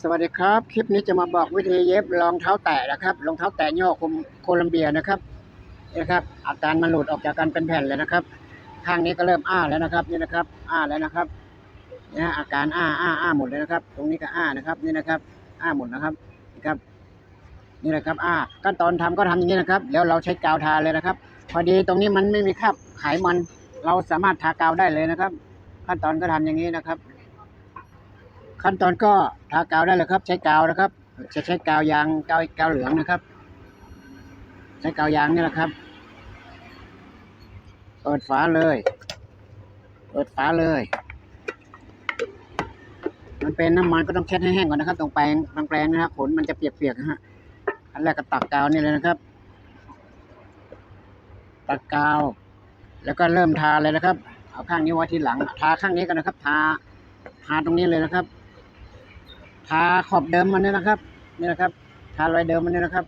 สวัสดีครับ คลิปนี้จะมาบอกวิธีเย็บรองเท้าแตะนะครับรองเท้าแตะยี่อโคลัมเบียนะครับนี่นะครับอาการมันหลุดออกจากกันเป็นแผ่นเลยนะครับข้างนี้ก็เริ่มอ้าแล้วนะครับนี่นะครับ อ้าแล้วนะครับนี่ฮะอาการอ้าอ้าอ้าหมดเลยนะครับ ตรงนี้ก็อ้านะครับนี่นะครับ อ้าหมดนะครับนี่ครับ นี่แหละครับ อ้าขั้นตอนทำก็ทำอย่างนี้นะครับ แล้วเราใช้กาวทาเลยนะครับ พอดีตรงนี้มันไม่มีคราบไขมัน เราสามารถทากาวได้เลยนะครับ ขั้นตอนก็ทำอย่างนี้นะครับ ขั้นตอนก็ทากาวได้เลยครับ ใช้กาวนะครับ จะใช้กาวยางกาวกาวเหลืองนะครับ ใช้กาวยางนี่แหละครับ เปิดฝาเลย เปิดฝาเลย มันเป็นน้ำมันก็ต้องเช็ดให้แห้งก่อนนะครับ ตรงแปรงตรงแปรงนะครับผลมันจะเปียกๆนะฮะอันแรกก็ตักกาวนี่เลยนะครับ ตักกาว แล้วก็เริ่มทาเลยนะครับ เอาข้างนี้ไว้ที่หลัง ทาข้างนี้กันนะครับ ทา ทาตรงนี้เลยนะครับ ทาขอบเดิมมันนี่นะครับ นี่นะครับ ทารอยเดิมมันนี่นะครับ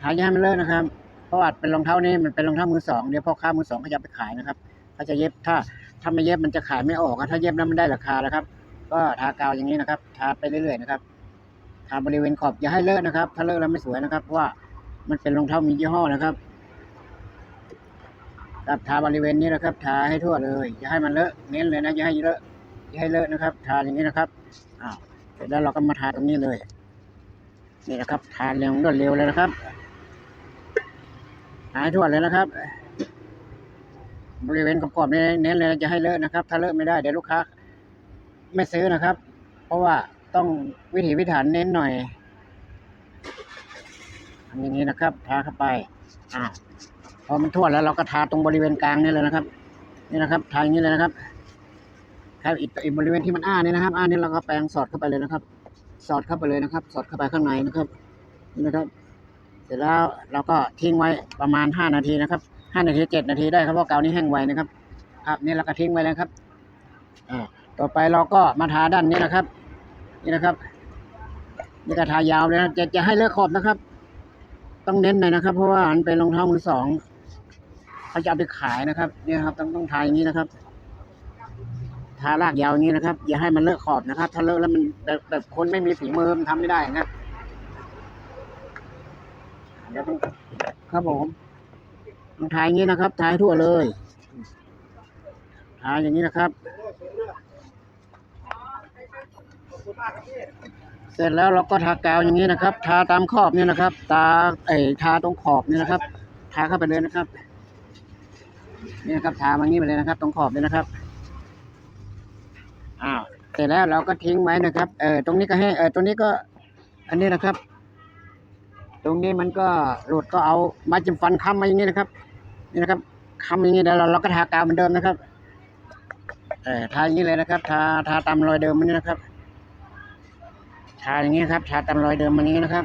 ทาอย่าให้มันเลอะนะครับ เพราะว่าเป็นรองเท้านี่มันเป็นรองเท้ามือสองเดี๋ยวพ่อค้ามือสองเขาจะไปขายนะครับเขาจะเย็บถ้าถ้าไม่เย็บมันจะขายไม่ออกอะถ้าเย็บแล้วมันได้ราคานะครับ ก็ทากาวอย่างนี้นะครับ ทาไปเรื่อยๆนะครับ ทาบริเวณขอบอย่าให้เลอะนะครับ ถ้าเลอะแล้วไม่สวยนะครับเพราะว่ามันเป็นรองเท้ามียี่ห้อนะครับครับทาบริเวณนี้นะครับ ทาให้ทั่วเลยอย่าให้มันเลอะเน้นเลยนะอย่าให้เลอะ อย่าให้เลอะนะครับ ทาอย่างนี้นะครับอ้าวเสร็จแล้วเราก็มาทาตรงนี้เลย นี่นะครับ ทาเร็วรวดเร็วเลยนะครับ หายทั่วเลยนะครับ บริเวณขอบๆนี้เน้นเลยจะให้เลอะนะครับ ถ้าเลอะไม่ได้เดี๋ยวลูกค้าไม่ซื้อนะครับ เพราะว่าต้องวิถีพิถันเน้นหน่อยทำอย่างนี้นะครับ ทาเข้าไปอ่าพอมันทั่วแล้วเราก็ทาตรงบริเวณกลางนี่เลยนะครับ นี่นะครับ ทาอย่างนี้เลยนะครับ ครับอีกอีกบริเวณที่มันอ้าเนี่ยนะครับ อ้าเนี่ยเราก็แปรงสอดเข้าไปเลยนะครับ สอดเข้าไปเลยนะครับ สอดเข้าไปข้างในนะครับนี่นะครับ เสร็จแล้วเราก็ทิ้งไว้ประมาณห้านาทีนะครับห้านาทีเจ็ดนาทีได้ครับเพราะกาวนี้แห้งไวนะครับ ครับนี่เราก็ทิ้งไว้แล้วครับอ่าต่อไปเราก็มาทาด้านนี้นะครับ นี่นะครับนี่ก็ทายาวเลยนะจะจะให้เลือกขอบนะครับ ต้องเน้นหน่อยนะครับ เพราะว่ามันเป็นรองเท้ามือสองเขาจะเอาไปขายนะครับ เนี่ยครับ ต้องต้องทาอย่างนี้นะครับารากยาวนี้นะครับ อย่าให้มันเลอะขอบนะครับ ถ้าเลอะแล้วมันแบบแบบคนไม่มีฝีมือมันทำไม่ได้นะครับเดี๋ยวต้องครับผมต้องทาอย่างนี้นะครับทาให้ทั่วเลยทายอย่างนี้นะครับ เสร็จแล้วเราก็ทากาวอย่างนี้นะครับ ทาตามขอบเนี่ยนะครับ ตาไอ้ทาตรงขอบเนี่ยนะครับ ทาเข้าไปเลยนะครับนี่นะครับทามางี้ไปเลยนะครับ ตรงขอบเลยนะครับ อ้าวเสร็จแล้วเราก็ทิ้งไว้นะครับเออตรงนี้ก็ให้เออตรงนี้ก็ อันนี้นะครับ ตรงนี้มันก็หลุดก็เอาไม้จิ้มฟันค้ำมาอย่างนี้นะครับ นี่นะครับค้ำอย่างนี้แล้วเราเราก็ทากาวเหมือนเดิมนะครับเออทาอย่างนี้เลยนะครับ ทาทาตามรอยเดิมมันนี่นะครับ ทาอย่างนี้ครับ ทาตามรอยเดิมมันนี้นะครับ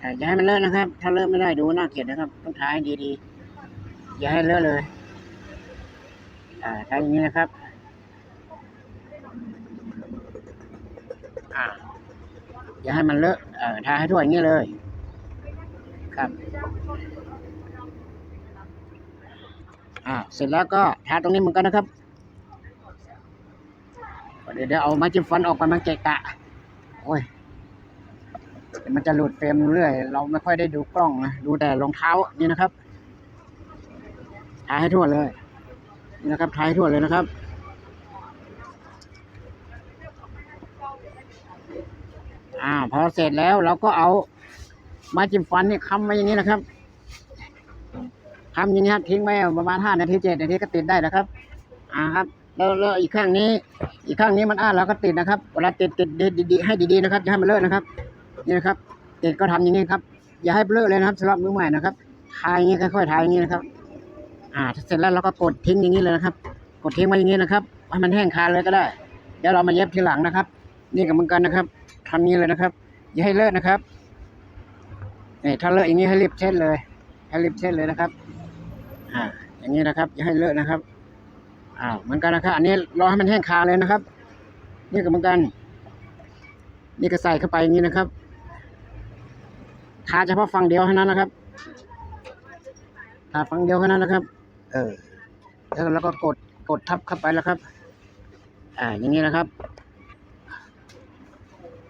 อ่าอย่าให้มันเลอะนะครับ ถ้าเลอะไม่ได้ดูน่าเกลียดนะครับ ต้องทาให้ดีๆอย่าให้เลอะเลยอ่าทาอย่างนี้นะครับ อ่าอย่าให้มันเลอะเอ่อทาให้ทั่วอย่างนี้เลย ครับ อ่าเสร็จแล้วก็ทาตรงนี้เหมือนกันนะครับ เดี๋ยวเดี๋ยวเอาไม้จิ้มฟันออกไปมันเกะกะ โอ้ยมันจะหลุดเฟรมเรื่อย เราไม่ค่อยได้ดูกล้องนะดูแต่รองเท้านี่นะครับทาให้ทั่วเลยนะครับทาให้ทั่วเลยนะครับ อ่า พอเสร็จแล้วเราก็เอาไม้จิ้มฟันนี่ค้ำไว้อย่างนี้นะครับค้ำอย่างนี้ครับทิ้งไว้ประมาณห้านาทีเจ็ดนาทีก็ติดได้นะครับ อ่าครับแล้วแล้วอีกข้างนี้ อีกข้างนี้มันอ้าเราก็ติดนะครับเวลาติดติดดีๆให้ดีๆนะครับอย่าให้มันเลอะนะครับนี่นะครับติดก็ทำอย่างนี้ครับ อย่าให้เลอะเลยนะครับสำหรับมือใหม่นะครับทายอย่างนี้ค่อยๆทายอย่างนี้นะครับ อ่าเสร็จแล้วเราก็กดทิ้งอย่างนี้เลยนะครับ กดทิ้งไว้อย่างนี้นะครับให้มันแห้งคาเลยก็ได้เดี๋ยวเรามาเย็บทีหลังนะครับ นี่ก็เหมือนกันนะครับ ทำนี้เลยนะครับ อย่าให้เลอะนะครับนี่ถ้าเลอะอย่างนี้ให้รีบเช็ดเลย ให้รีบเช็ดเลยนะครับ อ่า อย่างนี้นะครับ อย่าให้เลอะนะครับอ้าวเหมือนกันนะครับ อันนี้รอให้มันแห้งคาเลยนะครับ นี่ก็เหมือนกัน นี่ก็ใส่เข้าไปอย่างนี้นะครับทาเฉพาะฝั่งเดียวเท่านั้นนะครับทาฝั่งเดียวเท่านั้นนะครับ เออ แล้วแล้วก็กดกดทับเข้าไปแล้วครับ อ่า อย่างนี้นะครับ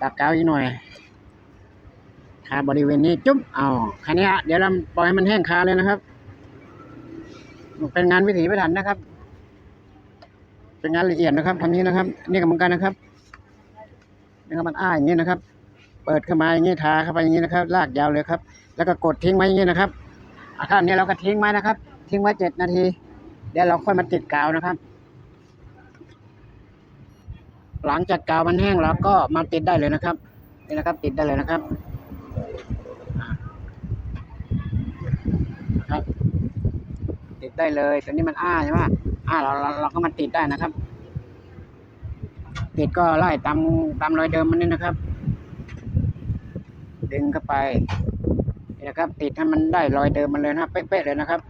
ตักาวอีกหน่อยทาบริเวณนี้จุ๊บเอาคันนี้เดี๋ยวเราปล่อยให้มันแห้งคาเลยนะครับ เป็นงานวิถีพิถันนะครับ เป็นงานละเอียดนะครับทำนี้นะครับ นี่ก็เหมือนกันนะครับนี่ครับมันอ้าอย่างนี้นะครับ เปิดเข้ามาอย่างนี้ทาเข้าไปอย่างนี้นะครับ ลากยาวเลยครับ แล้วก็กดทิ้งไว้อย่างนี้นะครับอะท่านนี้เราก็ทิ้งไว้นะครับ ทิ้งไว้เจ็ดนาที เดี๋ยวเราค่อยมาติดกาวนะครับ หลังจากกาวมันแห้งเราก็มาติดได้เลยนะครับนี่นะครับ ติดได้เลยนะครับครับติดได้เลยตอนนี้มันอ้าใช่ไหมอ้าเราเราเราก็มาติดได้นะครับ ติดก็ไล่ตามตามรอยเดิมมันนี่นะครับ ดึงเข้าไปนี่นะครับ ติดให้มันได้รอยเดิมมันเลยนะเป๊ะๆเลยนะครับ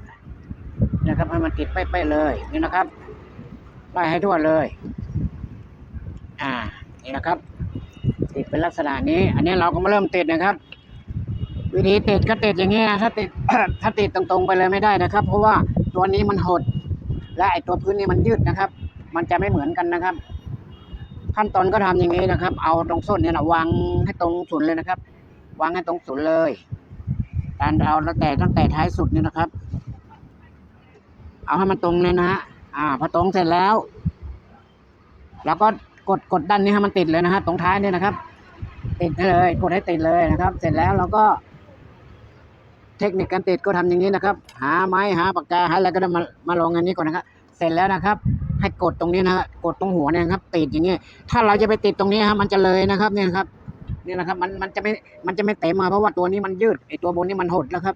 นี่นะครับให้มันติดเป๊ะๆเลยนี่นะครับไล่ให้ทั่วเลย อ่านี่นะครับ ติดเป็นลักษณะนี้ อันนี้เราก็มาเริ่มติดนะครับ วิธีติดก็ติดอย่างนี้นะถ้าติดถ้าติดตรงๆไปเลยไม่ได้นะครับ เพราะว่าตัวนี้มันหด และไอตัวพื้นนี่มันยืดนะครับ มันจะไม่เหมือนกันนะครับ ขั้นตอนก็ทำอย่างนี้นะครับ เอาตรงส้นเนี่ยนะวางให้ตรงศูนย์เลยนะครับ วางให้ตรงศูนย์เลยการเอาแล้วแต่ตั้งแต่ท้ายสุดนี่นะครับ เอาให้มันตรงเลยนะฮะอ่าพอตรงเสร็จแล้วเราก็ กดกดด้านนี้ให้มันติดเลยนะฮะตรงท้ายเนี่ยนะครับ ติดให้เลย กดให้ติดเลยนะครับ เสร็จแล้วเราก็ เทคนิคการติดก็ทำอย่างนี้นะครับ หาไม้หาปากกาหาอะไรก็ได้มามาลองอันนี้ก่อนนะครับ เสร็จแล้วนะครับ ให้กดตรงนี้นะกดตรงหัวเนี่ยนะครับ ติดอย่างนี้ถ้าเราจะไปติดตรงนี้ฮะมันจะเลยนะครับเนี่ยครับนี่นะครับมันมันจะไม่มันจะไม่เต็มมาเพราะว่าตัวนี้มันยืดไอตัวบนนี้มันหดแล้วครับ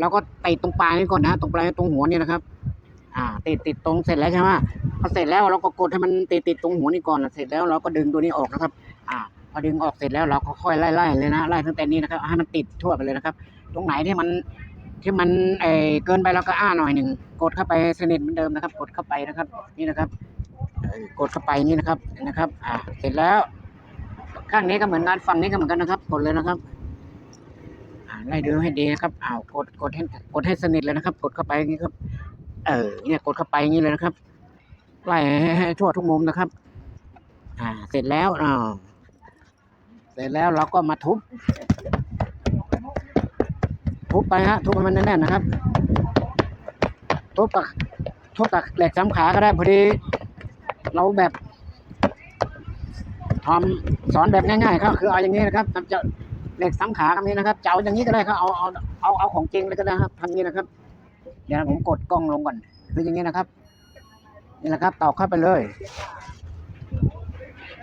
เราก็ติดตรงปลายนี้ก่อนนะ ตรงปลายตรงหัวนี่นะครับ อ่า ติดติดตรงเสร็จแล้วใช่ไหมพอเสร็จแล้วเราก็กดให้มันติดติดตรงหัวนี่ก่อนเสร็จแล้วเราก็ดึงตัวนี้ออกนะครับ อ่า พอดึงออกเสร็จแล้วเราก็ค่อยไล่ไล่เลยนะไล่ตั้งแต่นี้นะครับให้มันติดทั่วไปเลยนะครับ ตรงไหนที่มันที่มันเออเกินไปเราก็อ้าหน่อยหนึ่งกดเข้าไปสนิทเหมือนเดิมนะครับ กดเข้าไปนะครับ นี่นะครับกดเข้าไปนี่นะครับนะครับ อ่า เสร็จแล้ว ข้างนี้ก็เหมือนกันฝั่งนี้ก็เหมือนกันนะครับ กดเลยนะครับไล่ดูให้ดีนะครับอ้าวกดกดให้กดให้สนิทเลยนะครับ กดเข้าไปนี้ครับ เออเนี่ยกดเข้าไปอย่างนี้เลยนะครับไล่ให้ทั่วทุกมุมนะครับ อ่า เสร็จแล้วอ่าเสร็จแล้วเราก็มาทุบ ทุบไปฮะทุบมันแน่นๆนะครับ ทุบกับทุบกับเหล็กสามขาก็ได้พอดี เราแบบทำสอนแบบง่ายๆก็คือเอาอย่างนี้นะครับจะเหล็กสามขาแบบนี้นะครับจะเอาอย่างนี้ก็ได้ครับเอาเอาเอาเอาของจริงเลยก็ได้ครับทำนี้นะครับ เดี๋ยวผมกดกล้องลงก่อนคืออย่างนี้นะครับ นี่แหละครับตอกเข้าไปเลย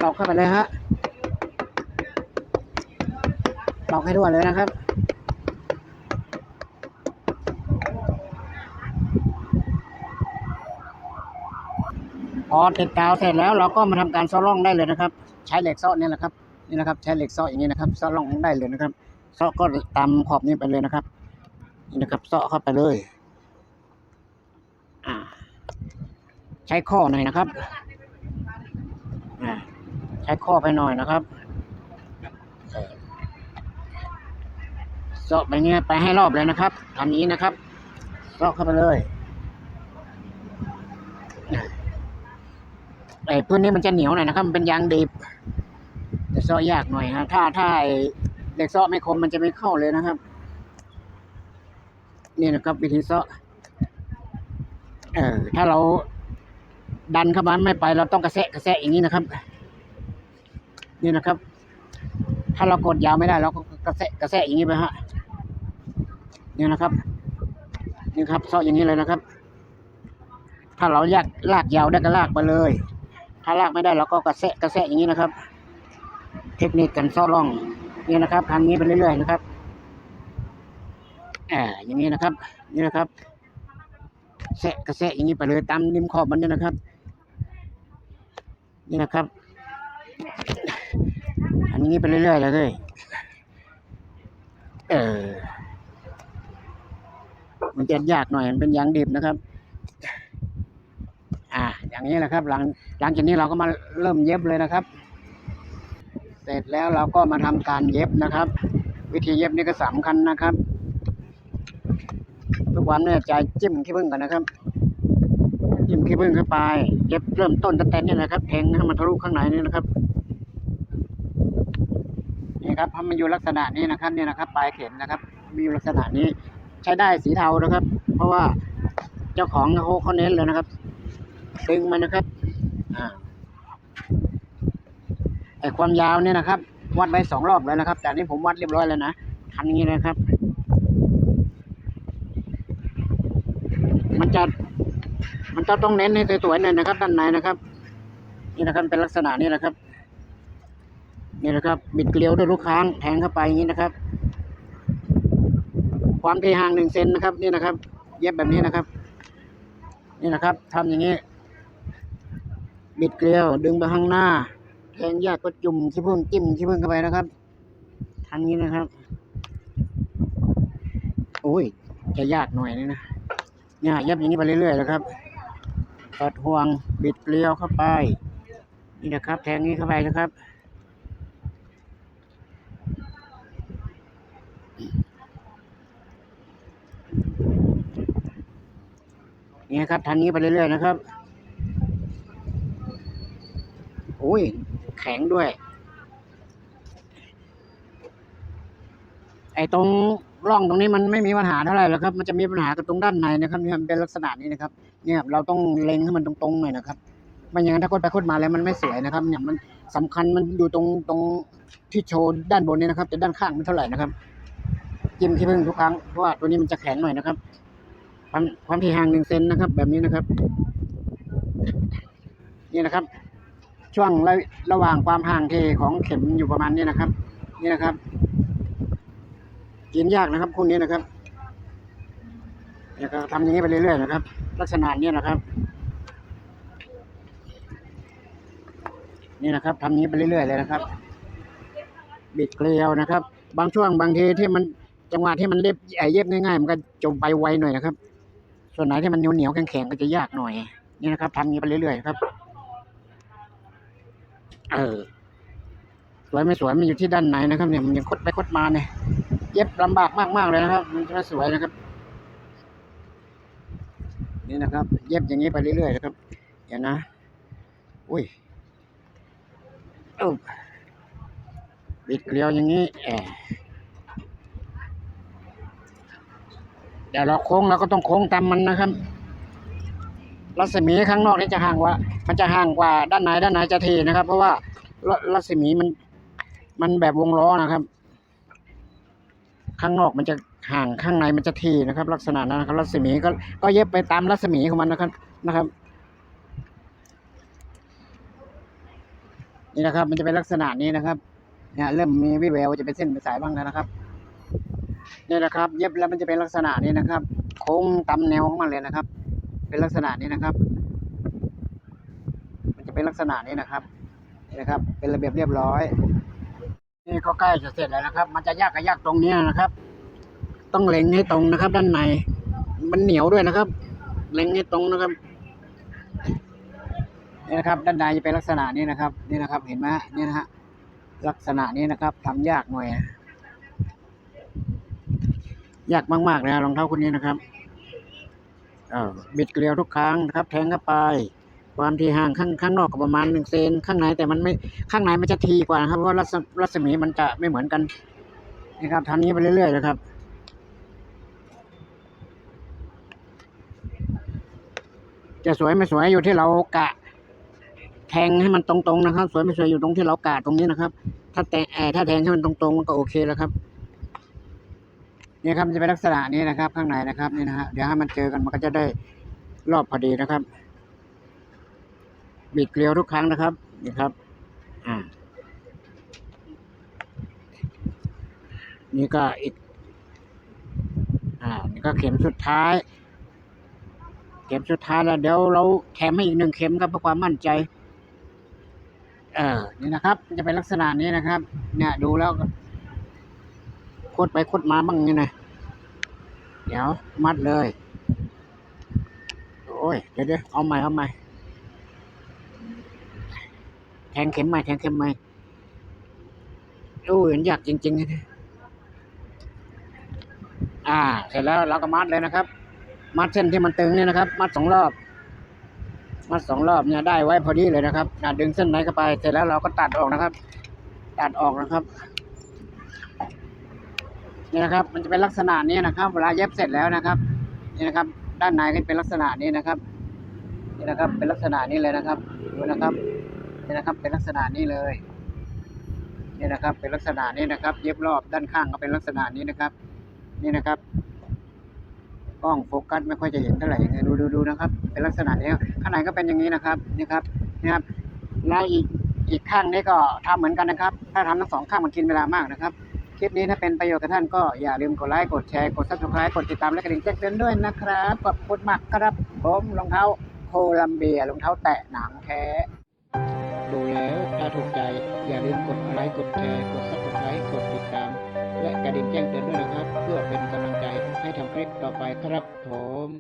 ตอกเข้าไปเลยฮะตอกให้ทั่วเลยนะครับพอติดกาวเสร็จแล้วเราก็มาทำการซ้อร่องได้เลยนะครับ ใช้เหล็กซ้อนี่แหละครับนี่นะครับ ใช้เหล็กซ้ออย่างนี้นะครับซ้อร่องได้เลยนะครับซ้อก็ตามขอบนี้ไปเลยนะครับ นี่นะครับซ้อเข้าไปเลย อ่า ใช้ข้อหน่อยนะครับอ่าใช้ข้อไปหน่อยนะครับเออเซาะไปเงี้ยไปให้รอบเลยนะครับทำนี้นะครับเซาะเข้าไปเลยไอ้พื้นนี้มันจะเหนียวหน่อยนะครับ มันเป็นยางดิบจะเซาะยากหน่อยครับถ้าถ้าไอ้เด็กเซาะไม่คมมันจะไม่เข้าเลยนะครับ นี่นะครับวิธีเซาะเออถ้าเรา ดันเข้ามาไม่ไปเราต้องกระแสะกระแสะอย่างนี้นะครับ นี่นะครับ ถ้าเรากดยาวไม่ได้ เราก็กระแสะกระแสะอย่างนี้ไปฮะนี่นะครับ นี่ครับเซาะอย่างนี้เลยนะครับ ถ้าเราอยากลากยาวได้ก็ลากไปเลย ถ้าลากไม่ได้เราก็กระแสะกระแสะอย่างนี้นะครับ เทคนิคกันซ่อร่องนี่นะครับทางนี้ไปเรื่อยๆนะครับอ่าอย่างนี้นะครับ นี่นะครับแสะกระแสะอย่างนี้ไปเลยตามริมขอบมันเนี่ยนะครับ นี่นะครับอันนี้ไปเรื่อยๆเลย เออ มันจะยากหน่อย มันเป็นยางดิบนะครับ อ่า อย่างนี้แหละครับ หลัง หลังจากนี้เราก็มาเริ่มเย็บเลยนะครับ เสร็จแล้วเราก็มาทำการเย็บนะครับ วิธีเย็บนี่ก็สำคัญนะครับ ทุกวันเนี่ยใจจิ้มขี้ผึ้งกันนะครับ จิ้มขี้ผึ้งเข้าไปเย็บเริ่มต้นตั้งแต่นี่นะครับแทงให้มันทะลุข้างในนี่นะครับนี่ครับพราะมันอยู่ลักษณะนี้นะครับเนี่ยนะครับ ปลายเข็มนะครับ มีลักษณะนี้ใช้ได้สีเทานะครับ เพราะว่าเจ้าของเขาเขาเน้นเลยนะครับดึงมันนะครับอ่าไอความยาวเนี่ยนะครับ วัดไว้สองรอบแล้วนะครับ แต่นี้ผมวัดเรียบร้อยแล้วนะทำอย่างนี้นะครับ มันจะ มันจะต้องเน้นให้สวยๆหน่อยนะครับด้านในนะครับ นี่นะครับเป็นลักษณะนี้นะครับ นี่นะครับ บิดเกลียวด้วยลูกค้างแทงเข้าไปอย่างนี้นะครับ ความที่ห่างหนึ่งเซนนะครับ นี่นะครับ เย็บแบบนี้นะครับ นี่นะครับทำอย่างนี้ บิดเกลียวดึงไปข้างหน้า แทงแยกก็จุ่มขี้ผึ้งจิ้มขี้ผึ้งเข้าไปนะครับทำอย่างนี้นะครับโอ้ยจะยากหน่อยนึงนะเนี่ยเย็บอย่างนี้ไปเรื่อยๆนะครับ ตอดห่วงบิดเกลียวเข้าไป นี่นะครับ แทงนี้เข้าไปนะครับ นี่ครับทันนี้ไปเรื่อยๆนะครับโอ้ย แข็งด้วย ไอ้ตรงร่องตรงนี้มันไม่มีปัญหาเท่าไหร่หรอกครับ มันจะมีปัญหากับตรงด้านในนะครับ มันเป็นลักษณะนี้นะครับ เนี่ยเราต้องเล็งให้มันตรงๆหน่อยนะครับไม่อย่างนั้นถ้าคดไปคดมาแล้วมันไม่สวยนะครับเนี่ยมันสำคัญมันอยู่ตรงตรงที่โชว์ด้านบนนี้นะครับ แต่ด้านข้างไม่เท่าไหร่นะครับจิ้มที่พึ่งทุกครั้งเพราะว่าตัวนี้มันจะแข็งหน่อยนะครับ ความความที่ห่างหนึ่งเซนนะครับ แบบนี้นะครับ นี่นะครับ ช่วงระระหว่างความห่างเทของเข็มอยู่ประมาณนี้นะครับ นี่นะครับกินยากนะครับคู่นี้นะครับเนี่ยก็ทำอย่างนี้ไปเรื่อยๆนะครับ ลักษณะนี้นะครับ นี่นะครับทำอย่านี้ไปเรื่อยๆเลยนะครับ บิดเกลียวนะครับ บางช่วงบางทีที่มันจังหวะที่มันเล็บไอ้เย็บง่ายๆ มันก็จมไปไวหน่อยนะครับ ส่วนไหนที่มันเหนียวๆแข็งๆก็จะยากหน่อย นี่นะครับทำอย่านี้ไปเรื่อยๆครับ เออสวยไม่สวยมันอยู่ที่ด้านไหนนะครับเนี่ยมันยังคดไปคดมาเนี่ยเย็บลำบากมากๆเลยนะครับ มันจะไม่สวยนะครับ นี่นะครับ เย็บอย่างนี้ไปเรื่อยๆนะครับเดี๋ยวนะอุ้ยเอาบิดเกลียวอย่างนี้แอบเดี๋ยวเราโค้งเราก็ต้องโค้งตามมันนะครับ รัศมีข้างนอกนี่จะห่างกว่า มันจะห่างกว่าด้านในด้านในจะทีนะครับ เพราะว่ารัรัศมีมัน มันแบบวงล้อนะครับ ข้างนอกมันจะ ห่างข้างในมันจะทีนะครับ ลักษณะนั้นนะครับรัศมีก็ก็เย็บไปตามรัศมีของมันนะครับนะครับ นี่นะครับ มันจะเป็นลักษณะนี้นะครับเนี่ยเริ่มมีวิแววจะเป็นเส้นเป็นสายบ้างแล้วนะครับนี่แหละครับ เย็บแล้วมันจะเป็นลักษณะนี้นะครับ โค้งตามแนวของมันเลยนะครับ เป็นลักษณะนี้นะครับ มันจะเป็นลักษณะนี้นะครับนี่นะครับ เป็นระเบียบเรียบร้อยนี่ก็ใกล้จะเสร็จแล้วนะครับ มันจะยากก็ยากตรงนี้นะครับ ต้องเล็งให้ตรงนะครับ ด้านใน มันเหนียวด้วยนะครับ เล็งให้ตรงนะครับนี่นะครับ ด้านในจะเป็นลักษณะนี้นะครับ นี่นะครับ เห็นไหมนี่นะฮะลักษณะนี้นะครับทำยากหน่อยยากมากๆเลยรองเท้าคู่นี้นะครับบิดเกลียวทุกครั้งนะครับ แทงเข้าไปความที่ห่างข้างข้างนอกก็ประมาณหนึ่งเซนข้างในแต่มันไม่ข้างในมันจะทีกว่านะครับเพราะว่ารัศรัศมีมันจะไม่เหมือนกันนี่ครับทำนี้ไปเรื่อยๆนะครับ จะสวยไม่สวยอยู่ที่เรากะ แทงให้มันตรงๆนะครับ สวยไม่สวยอยู่ตรงที่เรากะตรงนี้นะครับ ถ้าแต่เอ่อถ้าแทงให้มันตรงๆมันก็โอเคแล้วครับนี่ครับจะเป็นลักษณะนี้นะครับ ข้างในนะครับนี่นะฮะเดี๋ยวให้มันเจอกันมันก็จะได้รอบพอดีนะครับ บิดเกลียวทุกครั้งนะครับนี่ครับ อ่า นี่ก็อีก อ่า นี่ก็เข็มสุดท้าย เข็มสุดท้ายแล้วเดี๋ยวเราแถมให้อีกหนึ่งเข็มครับเพื่อความมั่นใจ เออนี่นะครับ จะเป็นลักษณะนี้นะครับ เนี่ยดูแล้วก็คดไปคดมาบ้างนี่นะเดี๋ยวมัดเลย โอ้ยเดี๋ยวเดี๋ยวเอาใหม่เอาใหม่แทงเข็มใหม่แทงเข็มใหม่โอ้ยมันยากจริงๆนะอ่า เสร็จแล้วเราก็มัดเลยนะครับ มัดเส้นที่มันตึงเนี่ยนะครับ มัดสองรอบ มัดสองรอบเนี่ยได้ไว้พอดีเลยนะครับอ่าดึงเส้นไหนเข้าไป เสร็จแล้วเราก็ตัดออกนะครับ ตัดออกนะครับนี่นะครับ มันจะเป็นลักษณะนี้นะครับ เวลาเย็บเสร็จแล้วนะครับ นี่นะครับ ด้านในก็เป็นลักษณะนี้นะครับ นี่นะครับ เป็นลักษณะนี้เลยนะครับดูนะครับ นี่นะครับ เป็นลักษณะนี้เลย นี่นะครับ เป็นลักษณะนี้นะครับ เย็บรอบด้านข้างก็เป็นลักษณะนี้นะครับ นี่นะครับ กล้องโฟกัสไม่ค่อยจะเห็นเท่าไหร่ยังไงดูดูดูนะครับ เป็นลักษณะนี้ข้างในก็เป็นอย่างนี้นะครับนี่ครับนี่ครับแล้วอีกอีกข้างนี้ก็ทำเหมือนกันนะครับ ถ้าทำทั้งสองข้างมันกินเวลามากนะครับ คลิปนี้ถ้าเป็นประโยชน์กับท่านก็อย่าลืมกดไลค์กดแชร์กด subscribe กดติดตามและกระดิ่งแจ้งเตือนด้วยนะครับขอบคุณมากครับผมรองเท้าโคลัมเบียรองเท้าแตะหนังแท้ดูแล้วถ้าถูกใจอย่าลืมกดไลค์กดแชร์กด subscribe กดติดตาม และกระดิ่งแจ้งเตือนด้วยนะครับ เพื่อเป็นกำลังใจ คลิปต่อไปครับผม